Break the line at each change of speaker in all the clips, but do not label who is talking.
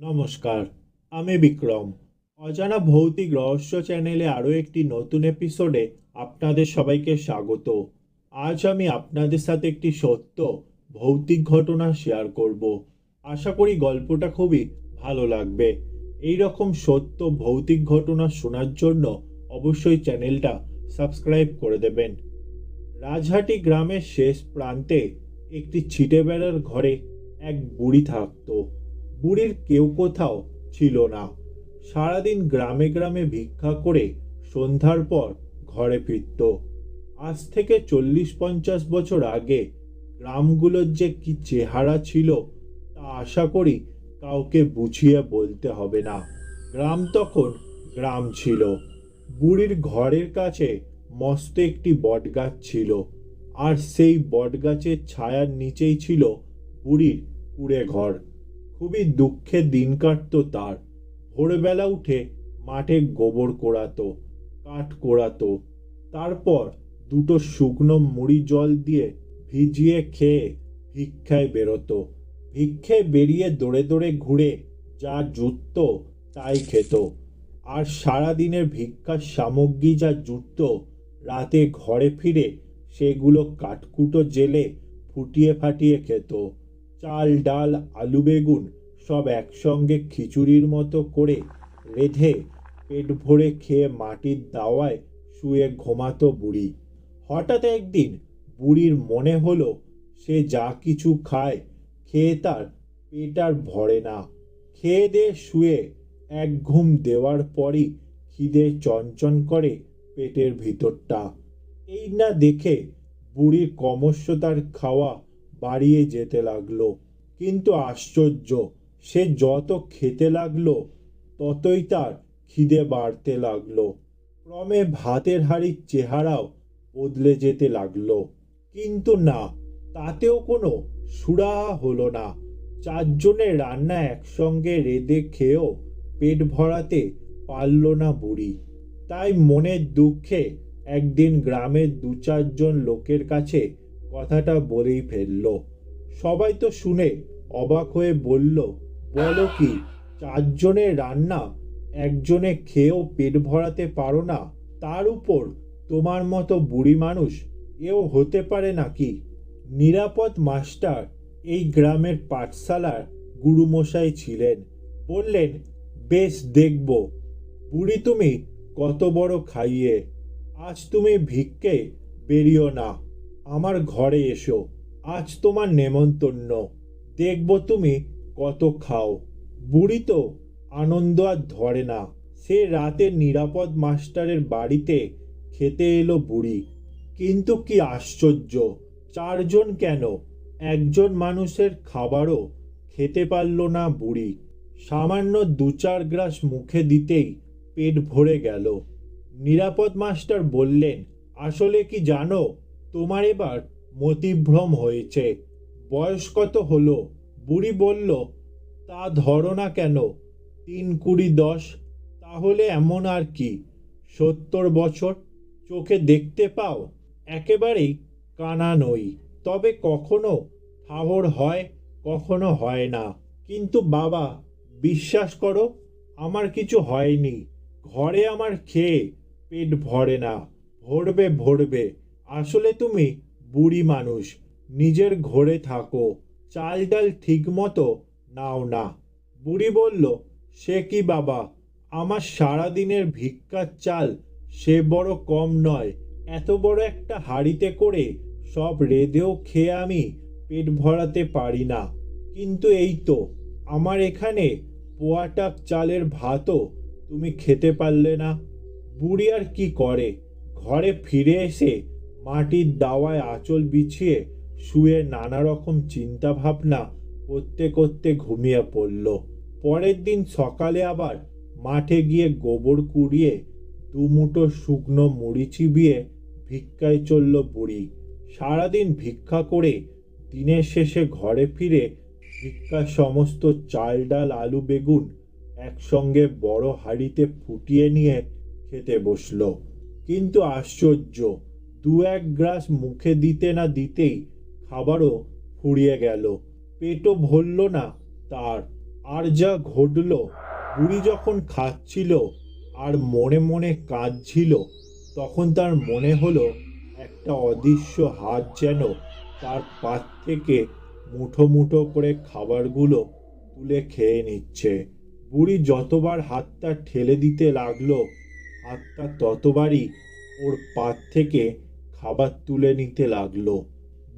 নমস্কার, আমি বিক্রম। অজানা ভৌতিক রহস্য চ্যানেলে আরও একটি নতুন এপিসোডে আপনাদের সবাইকে স্বাগত। আজ আমি আপনাদের সাথে একটি সত্য, ভৌতিক ঘটনা শেয়ার করব। আশা করি গল্পটা খুবই ভালো লাগবে। এই রকম সত্য, ভৌতিক ঘটনা শোনার জন্য অবশ্যই চ্যানেলটা সাবস্ক্রাইব করে দেবেন। রাজহাটি গ্রামের শেষ প্রান্তে একটি ছিটে বেড়ার ঘরে এক বুড়ি থাকতো। বুড়ির কেউ কোথাও ছিল না। সারাদিন গ্রামে গ্রামে ভিক্ষা করে সন্ধ্যার পর ঘরে ফিরত। আজ থেকে চল্লিশ পঞ্চাশ বছর আগে গ্রামগুলোর যে কি চেহারা ছিল তা আশা করি কাউকে বুঝিয়ে বলতে হবে না। গ্রাম তখন গ্রাম ছিল। বুড়ির ঘরের কাছে মস্ত একটি বটগাছ ছিল। আর সেই বটগাছের ছায়ার নিচেই ছিল বুড়ির কুড়ে ঘর। খুবই দুঃখে দিন কাটতো তার। ভোরবেলা উঠে মাঠে গোবর কোড়াতো, কাঠ কোড়াতো, তারপর দুটো শুকনো মুড়ি জল দিয়ে ভিজিয়ে খেয়ে ভিক্ষায় বেরোতো। ভিক্ষে বেরিয়ে দৌড়ে দৌড়ে ঘুরে যা জুটত তাই খেত। আর সারাদিনের ভিক্ষার সামগ্রী যা জুটত, রাতে ঘরে ফিরে সেগুলো কাঠকুটো জেলে ফুটিয়ে ফাটিয়ে খেত। চাল, ডাল, আলু, বেগুন সব একসঙ্গে খিচুড়ির মতো করে রেঁধে পেট ভরে খেয়ে মাটির দাওয়ায় শুয়ে ঘুমাতো বুড়ি। হঠাৎ একদিন বুড়ির মনে হলো সে যা কিছু খায় খেয়ে তার পেট আর ভরে না। খেয়ে দিয়ে শুয়ে এক ঘুম দেওয়ার পরই খিদে চঞ্চন করে পেটের ভিতরটা। এই না দেখে বুড়ির ক্রমশ তার খাওয়া বাড়িয়ে যেতে লাগল। কিন্তু আশ্চর্য, সে যত খেতে লাগল, ততই তার খিদে বাড়তে লাগল। ক্রমে ভাতের হাড়ির চেহারাও বদলে যেতে লাগল। কিন্তু না, তাতেও কোনো সুরাহা হলো না। চারজনের রান্না একসঙ্গে রেঁধে খেয়েও পেট ভরাতে পারল না বুড়ি। তাই মনের দুঃখে একদিন গ্রামের দু চারজন লোকের কাছে কথাটা বলেই ফেলল। সবাই তো শুনে অবাক হয়ে বলল, বলো কি চারজনের রান্না, একজনে খেয়েও পেট ভরাতে পারো না? তার উপর তোমার মতো বুড়ি মানুষ এও হতে পারে নাকি? নিরাপদ মাস্টার এই গ্রামের পাঠশালার গুরুমশাই ছিলেন। বললেন, বেশ, দেখব। বুড়ি তুমি কত বড় খাইয়ে, আজ তুমি ভিক্ষে বেরিও না। আমার ঘরে এসো, আজ তোমার নেমন্তন্ন। দেখব তুমি কত খাও। বুড়ি তো আনন্দ আর ধরে না। সে রাতে নিরাপদ মাস্টারের বাড়িতে খেতে এলো বুড়ি। কিন্তু কি আশ্চর্য, চারজন কেন? একজন মানুষের খাবারও খেতে পারল না বুড়ি। সামান্য দু চার গ্রাস মুখে দিতেই পেট ভরে গেল। নিরাপদ মাস্টার বললেন, আসলে কি জানো তোমার এবার মতিভ্রম হয়েছে। বয়স কত হলো, বুড়ি বলল, তা ধরো না কেন, তিন কুড়ি দশ, তাহলে এমন আর কি? সত্তর বছর, চোখে দেখতে পাও, একেবারেই কানা নই। তবে কখনো ঠাহর হয়, কখনো হয় না। কিন্তু বাবা, বিশ্বাস করো, আমার কিছু হয়নি। ঘরে আমার খেয়ে পেট ভরে না, ভরবে ভরবে। আসলে তুমি বুড়ি মানুষ, নিজের ঘরে থাকো, চাল ডাল ঠিক মতো নাও না। বুড়ি বলল, সে কি বাবা? আমার সারাদিনের ভিক্ষার চাল সে বড় কম নয়। এত বড় একটা হাড়িতে করে সব রেঁধেও খেয়ে আমি পেট ভরাতে পারি না। কিন্তু এই তো, আমার এখানে পোয়াটাক চালের ভাতও তুমি খেতে পারলে না। বুড়ি আর কি করে? ঘরে ফিরে এসে মাটির দাওয়ায় আঁচল বিছিয়ে শুয়ে নানা রকম চিন্তা ভাবনা করতে করতে ঘুমিয়ে পড়ল। পরের দিন সকালে আবার মাঠে গিয়ে গোবর কুড়িয়ে দুমুটো শুকনো মুড়ি চিবিয়ে ভিক্ষায় চলল বুড়ি। সারাদিন ভিক্ষা করে দিনের শেষে ঘরে ফিরে ভিক্ষার সমস্ত চাল ডাল, আলু, বেগুন একসঙ্গে বড় হাঁড়িতে ফুটিয়ে নিয়ে খেতে বসল। কিন্তু আশ্চর্য দু এক গ্রাস মুখে দিতে না দিতেই খাবারও ফুরিয়ে গেল। পেটও ভরল না তার। আর যা ঘটল, বুড়ি যখন খাচ্ছিল আর মনে মনে কাঁদছিল, তখন তার মনে হলো একটা অদৃশ্য হাত যেন তার পাত থেকে মুঠো মুঠো করে খাবারগুলো তুলে খেয়ে নিচ্ছে। বুড়ি যতবার হাতটা ঠেলে দিতে লাগল, হাতটা ততবারই ওর পাত থেকে খাবার তুলে নিতে লাগল।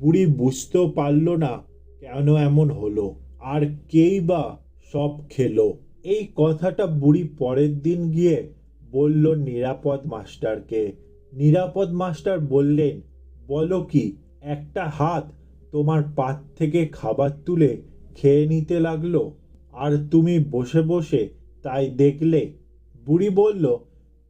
বুড়ি বুঝতেও পারল না কেন এমন হলো। আর কেই বা সব খেলো। এই কথাটা বুড়ি পরের দিন গিয়ে বলল নিরাপদ মাস্টারকে। নিরাপদ মাস্টার বললেন, বলো কি, একটা হাত তোমার পাত থেকে খাবার তুলে খেয়ে নিতে লাগল? আর তুমি বসে বসে তাই দেখলে? বুড়ি বলল,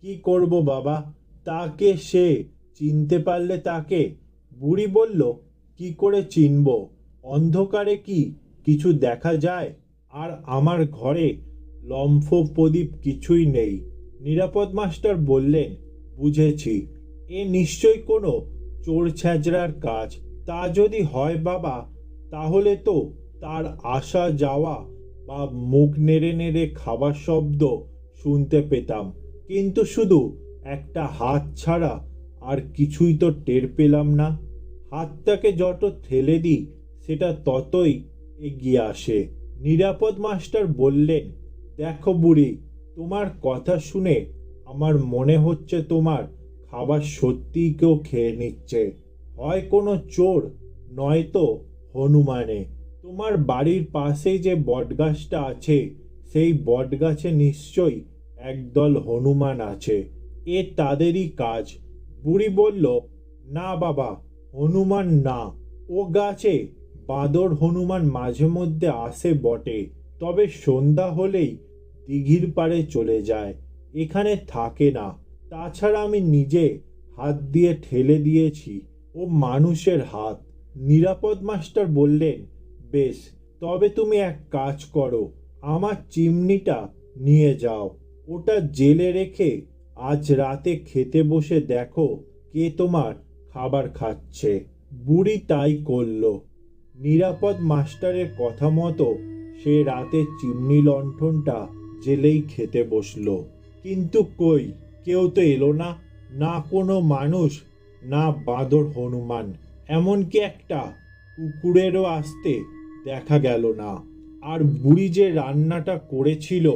কি করব বাবা? তাকে সে চিনতে পারলে তাকে। বুড়ি বলল, কি করে চিনব? অন্ধকারে কি কিছু দেখা যায়? আর আমার ঘরে লম্ফ প্রদীপ কিছুই নেই। নিরাপদ মাস্টার বললেন, বুঝেছি। এ নিশ্চয় কোনো চোর ছ্যাঁচড়ার কাজ। তা যদি হয় বাবা, তাহলে তো তার আসা যাওয়া বা মুখ নেড়ে নেড়ে খাবার শব্দ শুনতে পেতাম। কিন্তু শুধু একটা হাত ছাড়া আর কিছুই তো টের পেলাম না। হাতটাকে যত ঠেলে দিই, সেটা ততই এগিয়ে আসে। নিরাপদ মাস্টার বললেন, দেখো বুড়ি, তোমার কথা শুনে আমার মনে হচ্ছে তোমার খাবার সত্যিই কেউ খেয়ে নিচ্ছে। হয় কোনো চোর নয়তো হনুমানে। তোমার বাড়ির পাশেই যে বটগাছটা আছে, সেই বটগাছে নিশ্চয়ই একদল হনুমান আছে। এ তাদেরই কাজ। বুড়ি বলল, না বাবা, হনুমান না। ও গাছে বাদর হনুমান মাঝে মধ্যে আসে বটে, তবে সন্ধ্যা হলেই দিঘির পাড়ে চলে যায়। এখানে থাকে না। তাছাড়া আমি নিজে হাত দিয়ে ঠেলে দিয়েছি। ও মানুষের হাত। নিরাপদ মাস্টার বললেন, বেশ, তবে তুমি এক কাজ করো। আমার চিমনিটা নিয়ে যাও। ওটা জেলে রেখে আজ রাতে খেতে বসে দেখো কে তোমার খাবার খাচ্ছে। বুড়ি তাই করল। নিরাপদ মাস্টারের কথা মতো সে রাতে চিমনি লণ্ঠনটা জেলেই খেতে বসল। কিন্তু কই, কেউ তো এলো না। না কোনো মানুষ, না বাঁদর হনুমান। এমনকি একটা কুকুরেরও আসতে দেখা গেল না। আর বুড়ি যে রান্নাটা করেছিল,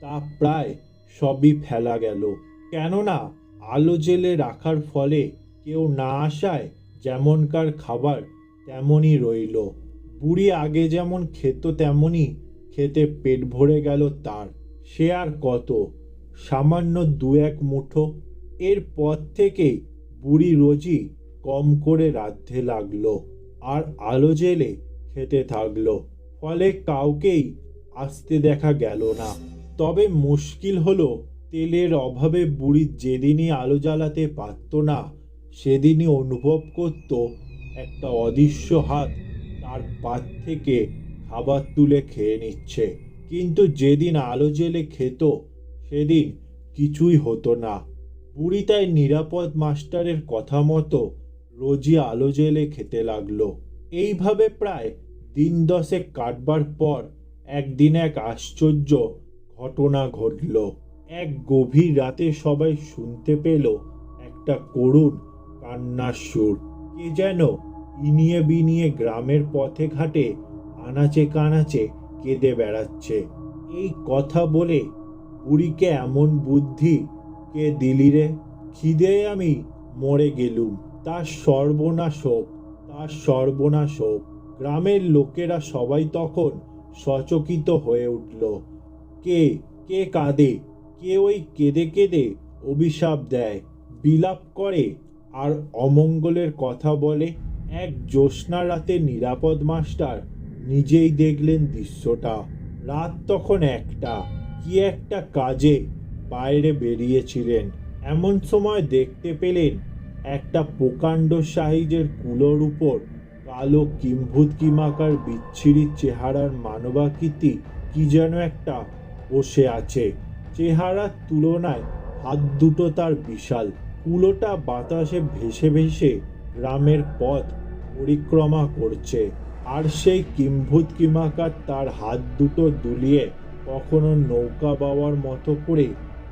তা প্রায় সবই ফেলা গেল। কেননা আলো জেলে রাখার ফলে কেউ না আসায় যেমনকার খাবার তেমনই রইল। বুড়ি আগে যেমন খেত তেমনই খেতে পেট ভরে গেল তার। সে আর কত? সামান্য দু এক মুঠো। এর পর থেকে বুড়ি রোজই কম করে রাঁধতে লাগল আর আলো জেলে খেতে থাকল। ফলে কাউকেই আসতে দেখা গেল না। তবে মুশকিল হলো তেলের অভাবে বুড়ি যেদিনই আলো জ্বালাতে পারত না, সেদিনই অনুভব করত একটা অদৃশ্য হাত তার পাত থেকে খাবার তুলে খেয়ে নিচ্ছে। কিন্তু যেদিন আলো জেলে খেত, সেদিন কিছুই হতো না। বুড়ি তাই নিরাপদ মাস্টারের কথা মতো রোজই আলো জেলে খেতে লাগল। এইভাবে প্রায় দিন দশেক কাটবার পর একদিন এক আশ্চর্য ঘটনা ঘটল। এক গভীর রাতে সবাই শুনতে পেল একটা করুণ কান্নার সুর। কে যেন ইনিয়ে বিনিয়ে গ্রামের পথে ঘাটে আনাচে কানাচে কেঁদে বেড়াচ্ছে। এই কথা বলে বুড়িকে এমন বুদ্ধি কে দিলি রে? খিদে আমি মরে গেলুম। তার সর্বনাশ হোক, তার সর্বনাশ হোক। গ্রামের লোকেরা সবাই তখন সচকিত হয়ে উঠল। কে কে কাঁদে? কে ওই কেঁদে কেঁদে অভিশাপ দেয়, বিলাপ করে আর অমঙ্গলের কথা বলে। এক জ্যোৎস্না রাতে নিরাপদ মাস্টার নিজেই দেখলেন দৃশ্যটা। রাত তখন একটা। কি একটা কাজে বাইরে বেরিয়েছিলেন। এমন সময় দেখতে পেলেন একটা প্রকাণ্ড সাইজের কুলোর উপর কালো কিম্ভূত কিমাকার বিচ্ছিরি চেহারার মানবাকৃতি কি যেন একটা বসে আছে। চেহারার তুলনায় হাত দুটো তার বিশাল। কুলোটা বাতাসে ভেসে ভেসে গ্রামের পথ পরিক্রমা করছে। আর সেই কিম্ভূত কিমাকার তার হাত দুটো দুলিয়ে কখনো নৌকা বাওয়ার মতো করে,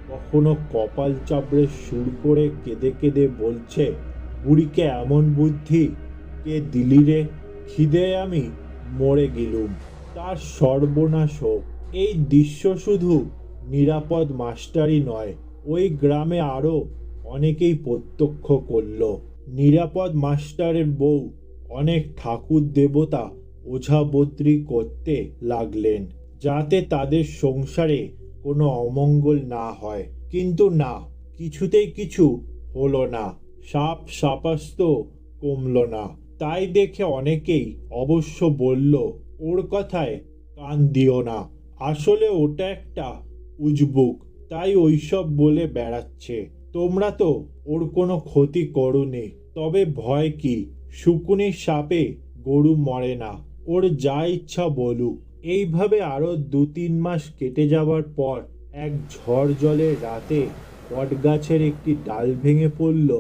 কখনো কপাল চাপড়ে সুর করে কেঁদে কেঁদে বলছে, বুড়িকে এমন বুদ্ধি, কে দিলি রে? খিদে আমি মরে গেলুম। তার সর্বনাশ এই দৃশ্য শুধু নিরাপদ মাস্টারই নয়, ওই গ্রামে আরও অনেকেই প্রত্যক্ষ করল। নিরাপদ মাস্টারের বউ অনেক ঠাকুর দেবতা ওঝাবদ্রি করতে লাগলেন, যাতে তাদের সংসারে কোনো অমঙ্গল না হয়। কিন্তু না, কিছুতেই কিছু হলো না, সাপ সাপাস্ত কমল না। তাই দেখে অনেকেই অবশ্য বলল, ওর কথায় কান দিও না। আসলে ওটা একটা উজবুক। তাই ওইসব বলে বেড়াচ্ছে। তোমরা তো ওর কোনো ক্ষতি করোনি, তবে ভয় কি? শুকুনির সাপে গরু মরে না, ওর যা ইচ্ছা বলুক। এইভাবে আরও দু তিন মাস কেটে যাওয়ার পর এক ঝড় জলের রাতে বটগাছের একটি ডাল ভেঙে পড়ল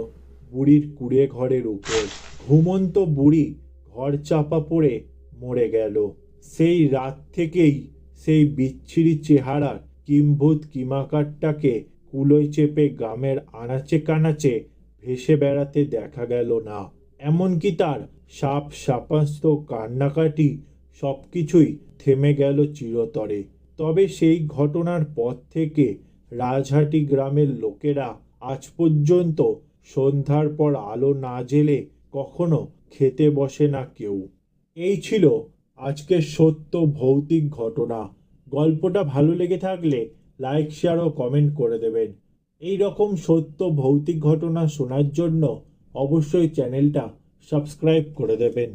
বুড়ির কুড়ে ঘরের উপর। ঘুমন্ত বুড়ি ঘর চাপা পড়ে মরে গেল। সেই রাত থেকেই সেই বিচ্ছিরি চেহারার কিম্ভূত কিমাকারটাকে কুলোয় চেপে গ্রামের আনাচে কানাচে ভেসে বেড়াতে দেখা গেল না। এমনকি তার সাপ সাপাস্ত কান্নাকাটি সব কিছুই থেমে গেল চিরতরে। তবে সেই ঘটনার পর থেকে রাজহাটি গ্রামের লোকেরা আজ পর্যন্ত সন্ধ্যার পর আলো না জেলে কখনো খেতে বসে না কেউ। এই ছিল আজকের সত্য ভৌতিক ঘটনা। গল্পটা ভালো লেগে থাকলে লাইক শেয়ার ও কমেন্ট করে দেবেন। এই রকম সত্য ভৌতিক ঘটনা শোনার জন্য অবশ্যই চ্যানেলটা সাবস্ক্রাইব করে দেবেন।